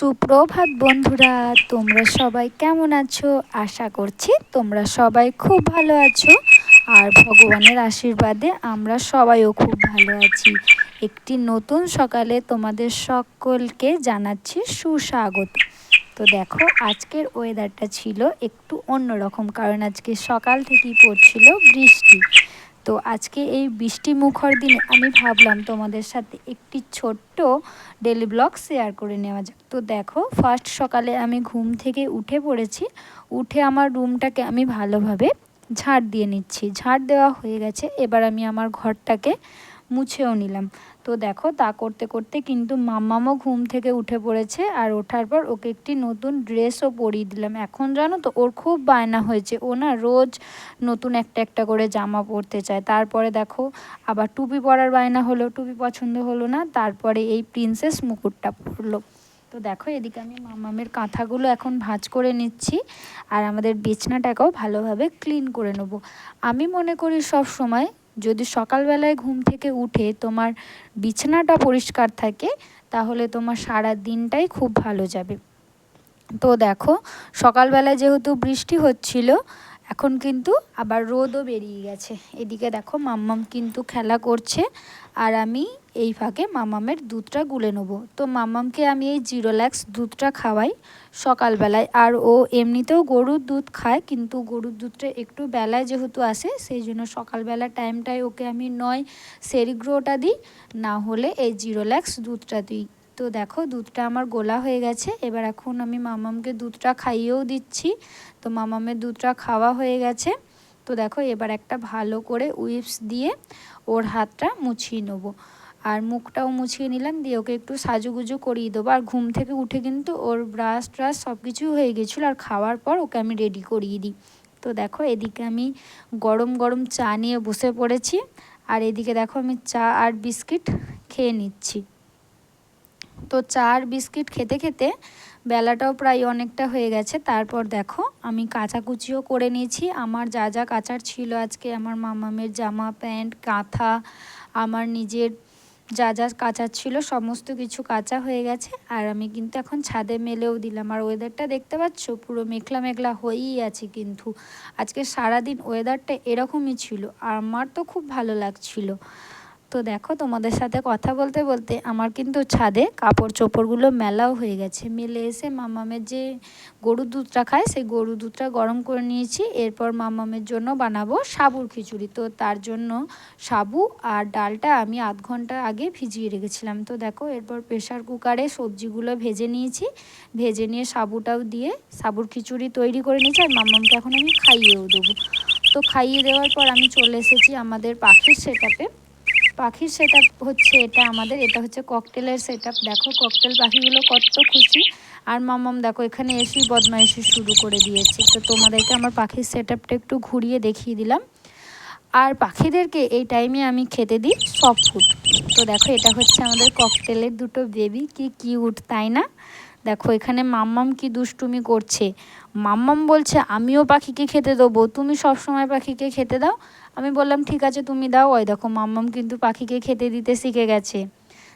সুপ্রভাত বন্ধুরা, তোমরা সবাই কেমন আছো? আশা করছি তোমরা সবাই খুব ভালো আছো। আর ভগবানের আশীর্বাদে আমরা সবাইও খুব ভালো আছি। একটি নতুন সকালে তোমাদের সকলকে জানাচ্ছি সুস্বাগত। তো দেখো, আজকের ওয়েদারটা ছিল একটু অন্যরকম, কারণ আজকে সকাল থেকেই পড়ছিল বৃষ্টি। তো আজকে এই বৃষ্টি মুখর দিনে আমি ভাবলাম তোমাদের সাথে একটি ছোট্ট ডেলি ব্লগ শেয়ার করে নেওয়া যাক। তো দেখো ফার্স্ট সকালে আমি ঘুম থেকে উঠে পড়েছি। উঠে আমার রুমটাকে আমি ভালোভাবে ঝাড় দিয়ে নিচ্ছি। ঝাড় দেওয়া হয়ে গেছে। এবার আমি আমার ঘরটাকে মুছেও নিলাম। তো দেখো, তা করতে করতে কিন্তু মাম্মামও ঘুম থেকে উঠে পড়েছে আর ওঠার পর ওকে একটি নতুন ড্রেসও পরিয়ে দিলাম। এখন জানো তো, ওর খুব বায়না হয়েছে। ও না রোজ নতুন একটা একটা করে জামা পরতে চায়। তারপরে দেখো, আবার টুপি পরার বায়না হলো, টুপি পছন্দ হলো না, তারপরে এই প্রিন্সেস মুকুটটা পরলো। তো দেখো, এদিকে আমি মামামের কাঁথাগুলো এখন ভাঁজ করে নিচ্ছি আর আমাদের বিছনাটাকেও ভালোভাবে ক্লিন করে নেব। আমি মনে করি সব সময় যদি সকালবেলায় ঘুম থেকে উঠে তোমার বিছানাটা পরিষ্কার থাকে, তাহলে তোমার সারা দিনটাই খুব ভালো যাবে। তো দেখো, সকালবেলায় যেহেতু বৃষ্টি হচ্ছিল এখন কিন্তু আবার রোদও বেরিয়ে গেছে। এদিকে দেখো মাম্মাম কিন্তু খেলা করছে আর আমি এই ফাঁকে মামামের দুধটা গুলে নেব। তো মামামকে আমি এই জিরোল্যাক্স দুধটা খাওয়াই সকালবেলায়। আর ও এমনিতেও গরুর দুধ খায়, কিন্তু গরুর দুধটা একটু বেলায় যেহেতু আসে, সেই জন্য সকালবেলা টাইমটায় ওকে আমি নয় সেরিগ্রোটা দিই, না হলে এই জিরোল্যাক্স দুধটা দিই। তো দেখো দুধটা আমার গোলা হয়ে গেছে। এবার এখন আমি মামামকে দুধটা খাইয়েও দিচ্ছি। তো মামামের দুধটা খাওয়া হয়ে গেছে। তো দেখো এবার একটা ভালো করে উইপস দিয়ে ওর হাতটা মুছিয়ে নেব। আর মুখটাও মুছিয়ে নিলাম, দিয়ে ওকে একটু সাজুগুজু করিয়ে দেবো। আর ঘুম থেকে উঠে কিন্তু ওর ব্রাশ ট্রাশ সব কিছু হয়ে গেছিল। আর খাওয়ার পর ওকে আমি রেডি করিয়ে দিই। তো দেখো এদিকে আমি গরম গরম চা নিয়ে বসে পড়েছি। আর এদিকে দেখো আমি চা আর বিস্কিট খেয়ে নিচ্ছি। তো চার বিস্কিট খেতে খেতে বেলাটাও প্রায় অনেকটা হয়ে গেছে। তারপর দেখো, আমি কাচাকুচিও করে নিয়েছি। আমার যা যা কাচার ছিল আজকে, আমার মামামের জামা, প্যান্ট কাঁথা আমার নিজের যা যা কাঁচা ছিল, সমস্ত কিছু কাঁচা হয়ে গেছে। আর আমি কিন্তু এখন ছাদে মেলেও দিলাম। আর ওয়েদারটা দেখতে পাচ্ছ? পুরো মেঘলা মেঘলা হয়েই আছে কিন্তু। আজকে সারাদিন ওয়েদারটা এরকমই ছিল। আর আমার তো খুব ভালো লাগছিল। তো দেখো তোমাদের সাথে কথা বলতে বলতে আমার কিন্তু ছাদে কাপড় চোপড়গুলো মেলাও হয়ে গেছে। মেলে এসে মামামের যে গরুর দুধটা খায়, সেই গরুর দুধটা গরম করে নিয়েছি। এরপর মামামের জন্য বানাবো সাবুর খিচুড়ি। তো তার জন্য সাবু আর ডালটা আমি আধ ঘণ্টা আগে ভিজিয়ে রেখেছিলাম। তো দেখো এরপর প্রেশার কুকারে সবজিগুলো ভেজে নিয়েছি। ভেজে নিয়ে সাবুটাও দিয়ে সাবুর খিচুড়ি তৈরি করে নিয়েছি আর মামামকে এখন আমি খাইয়েও দেবো। তো খাইয়ে দেওয়ার পর আমি চলে এসেছি আমাদের পাখির সেটাপে পাখির সেট হচ্ছে এটা আমাদের, এটা হচ্ছে ককটেলের সেট দেখো ককটেল পাখিগুলো কত খুশি। আর মামাম, দেখো এখানে এসেই বদমাইশি শুরু করে দিয়েছে। তো তোমাদেরকে আমার পাখির সেট একটু ঘুরিয়ে দেখিয়ে দিলাম। আর পাখিদেরকে এই টাইমে আমি খেতে দিই সফট ফুড তো দেখো এটা হচ্ছে আমাদের ককটেলের দুটো বেবি কি কিউট তাই না? দেখো, এখানে মাম্মাম কি দুষ্টুমি করছে? মাম্মাম বলছে, আমিও পাখিকে খেতে দেবো। তুমি সব সময় পাখিকে খেতে দাও। আমি বললাম, ঠিক আছে, তুমি দাও। ওই দেখো, মাম্মাম কিন্তু পাখিকে খেতে দিতে শিখে গেছে।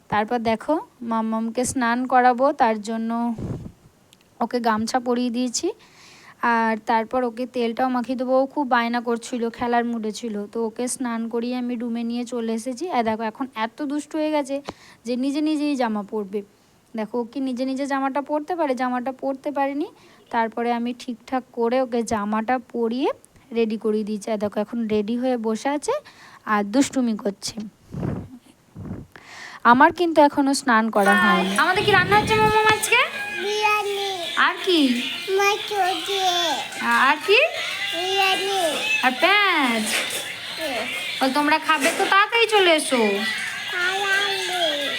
তারপর দেখো, মাম্মামকে স্নান করাবো, তার জন্য ওকে গামছা পরিয়ে দিয়েছি। আর তারপর ওকে তেলটাও মাখিয়ে দেবো। ও খুব বায়না করছিল, খেলার মুডে ছিল। তো ওকে স্নান করিয়ে আমি রুমে নিয়ে চলে এসেছি। আর দেখো, এখন এত দুষ্ট হয়ে গেছে যে নিজে নিজেই জামা পরবে। দেখো ও কি নিজে নিজে জামাটা পরতে পারে? জামাটা পরতে পারেনি। তারপরে আমি ঠিকঠাক করে ওকে জামাটা পরিয়ে রেডি করিয়ে দিয়েছি। আর দেখো এখন রেডি হয়ে বসে আছে আর দুষ্টুমি করছে। আমার কিন্তু এখনও স্নান করা হয়নি। আমাদের কি রান্না হচ্ছে মামা আজকে? আর কি? আর কি? আর প্যাঁচ তোমরা খাবে তো তাড়াতাড়ি চলে এসো।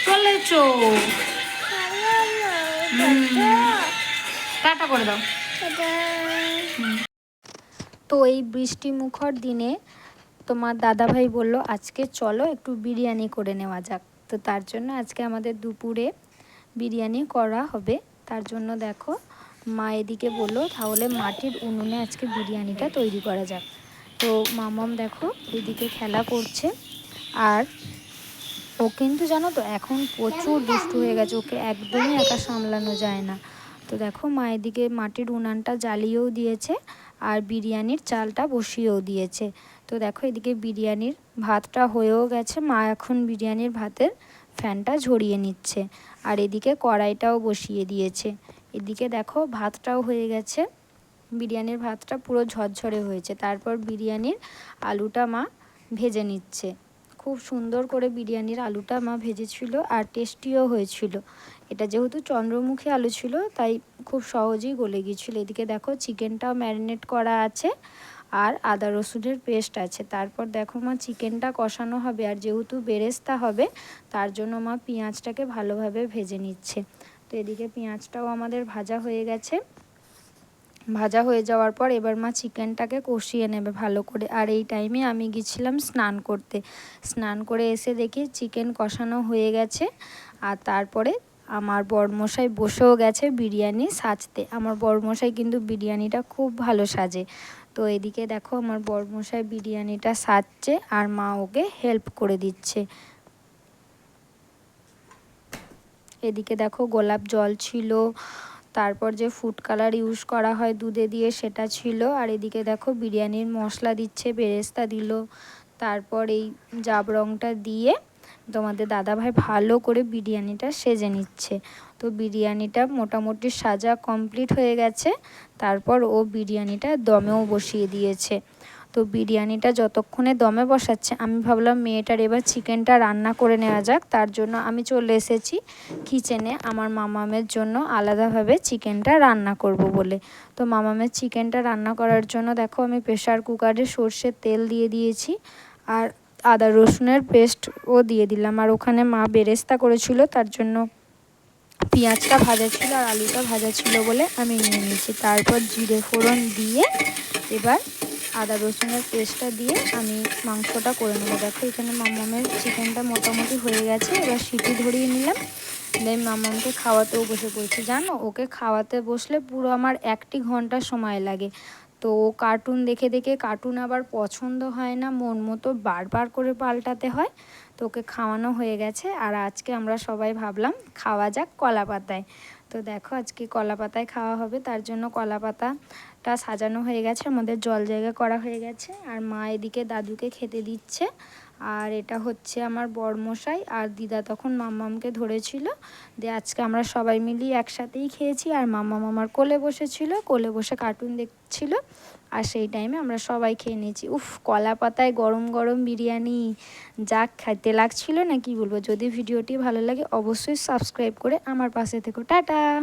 চলে এসো। দাও। তো এই বৃষ্টি মুখর দিনে তোমার দাদাভাই বলল, আজকে চলো একটু বিরিয়ানি করে নেওয়া যাক। তো তার জন্য আজকে আমাদের দুপুরে বিরিয়ানি করা হবে। তার জন্য দেখো, মা এদিকে বলল, তাহলে মাটির উনুনে আজকে বিরিয়ানিটা তৈরি করা যাক। তো মামম দেখো, এদিকে খেলা করছে। আর ও কিন্তু জানো তো এখন প্রচুর দুষ্টু হয়ে গেছে, ওকে একদমই একা সামলানো যায় না। তো দেখো মা এদিকে মাটির উনানটা জ্বালিয়েও দিয়েছে আর বিরিয়ানির চালটা বসিয়েও দিয়েছে। তো দেখো এদিকে বিরিয়ানির ভাতটা হয়েও গেছে, মা এখন বিরিয়ানির ভাতের ফ্যানটা ঝরিয়ে নিচ্ছে আর এদিকে কড়াইটাও বসিয়ে দিয়েছে। এদিকে দেখো ভাতটাও হয়ে গেছে, বিরিয়ানির ভাতটা পুরো ঝরঝরে হয়েছে, তারপর বিরিয়ানির আলুটা মা ভেজে নিচ্ছে। খুব সুন্দর করে বিরিয়ানির আলুটা মা ভেজেছিল আর টেস্টিও হয়েছিল। এটা যেহেতু চন্দ্রমুখী আলু ছিল, তাই খুব সহজেই গলে গিয়েছিল। এদিকে দেখো চিকেনটাও ম্যারিনেট করা আছে আর আদা রসুনের পেস্ট আছে। তারপর দেখো মা চিকেনটা কষানো হবে আর যেহেতু বেরেস্তা হবে, তার জন্য মা পেঁয়াজটাকে ভালোভাবে ভেজে নিচ্ছে। তো এদিকে পেঁয়াজটাও আমাদের ভাজা হয়ে গেছে। ভাজা হয়ে যাওয়ার পর এবার মা চিকেনটাকে কষিয়ে নেবে ভালো করে। আর এই টাইমে আমি গেছিলাম স্নান করতে। স্নান করে এসে দেখি চিকেন কষানো হয়ে গেছে। আর তারপরে আমার বরমশাই বসেও গেছে বিরিয়ানি সাজতে। আমার বরমশাই কিন্তু বিরিয়ানিটা খুব ভালো সাজে। তো এদিকে দেখো আমার বরমশাই বিরিয়ানিটা সাজছে আর মা ওকে হেল্প করে দিচ্ছে। এদিকে দেখো গোলাপ জল ছিল। তারপর যে ফুড কালার ইউজ করা হয় দুধে দিয়ে সেটা ছিল। আর এদিকে দেখো বিরিয়ানির মশলা দিচ্ছে, বেরেস্তা দিল। তারপর এই জাব জাবরংটা দিয়ে তোমাদের দাদাভাই ভালো করে বিরিয়ানিটা সেজে নিচ্ছে। তো বিরিয়ানিটা মোটামুটি সাজা কমপ্লিট হয়ে গেছে। তারপর ও বিরিয়ানিটা দমেও বসিয়ে দিয়েছে। তো বিরিয়ানিটা যতক্ষণে দমে বসাচ্ছে, আমি ভাবলাম মেয়েটার এবার চিকেনটা রান্না করে নেওয়া যাক। তার জন্য আমি চলে এসেছি কিচেনে আমার মামামের জন্য আলাদাভাবে চিকেনটা রান্না করব বলে। তো মামামের চিকেনটা রান্না করার জন্য দেখো আমি প্রেশার কুকারে সর্ষের তেল দিয়ে দিয়েছি আর আদা রসুনের পেস্টও দিয়ে দিলাম। আর ওখানে মা বেরেস্তা করেছিল, তার জন্য পেঁয়াজটা ভাজা ছিল আর আলুটা ভাজা ছিল বলে আমি নিয়ে নিয়েছি। তারপর জিরে ফোড়ন দিয়ে এবার আদা রসুনের পেস্টটা দিয়ে আমি মাংসটা করে নেব। দেখো, এখানে মামামের চিকেনটা মোটামুটি হয়ে গেছে। এবার সিটি ধরিয়ে নিলাম। দেন মামামকে খাওয়াতেও বসে পড়েছি। জানো, ওকে খাওয়াতে বসলে পুরো আমার একটি ঘণ্টা সময় লাগে। তো কার্টুন দেখে দেখে, কার্টুন আবার পছন্দ হয় না, মন মতো বারবার করে পাল্টাতে হয়। তো ওকে খাওয়ানো হয়ে গেছে। আর আজকে আমরা সবাই ভাবলাম, খাওয়া যাক কলা পাতায় তো দেখো আজকে কলা পাতায় খাওয়া হবে, তার জন্য কলা পাতাটা সাজানো হয়ে গেছে, আমাদের জল জায়গা করা হয়ে গেছে, আর মা এদিকে দাদুকে খেতে দিচ্ছে। আর এটা হচ্ছে আমার বরমশাই আর দিদা তখন মাম্মামকে ধরেছিল দিয়ে আজকে আমরা সবাই মিলিয়ে একসাথেই খেয়েছি আর মাম্মাম আমার কোলে বসেছিল, কোলে বসে কার্টুন দেখছিল আর সেই টাইমে আমরা সবাই খেয়ে নিয়েছি। উফ, কলা পাতায় গরম গরম বিরিয়ানি, যা খেতে লাগছিল না কি বলব? যদি ভিডিওটি ভালো লাগে অবশ্যই সাবস্ক্রাইব করে আমার পাশে থেকো। টাটা!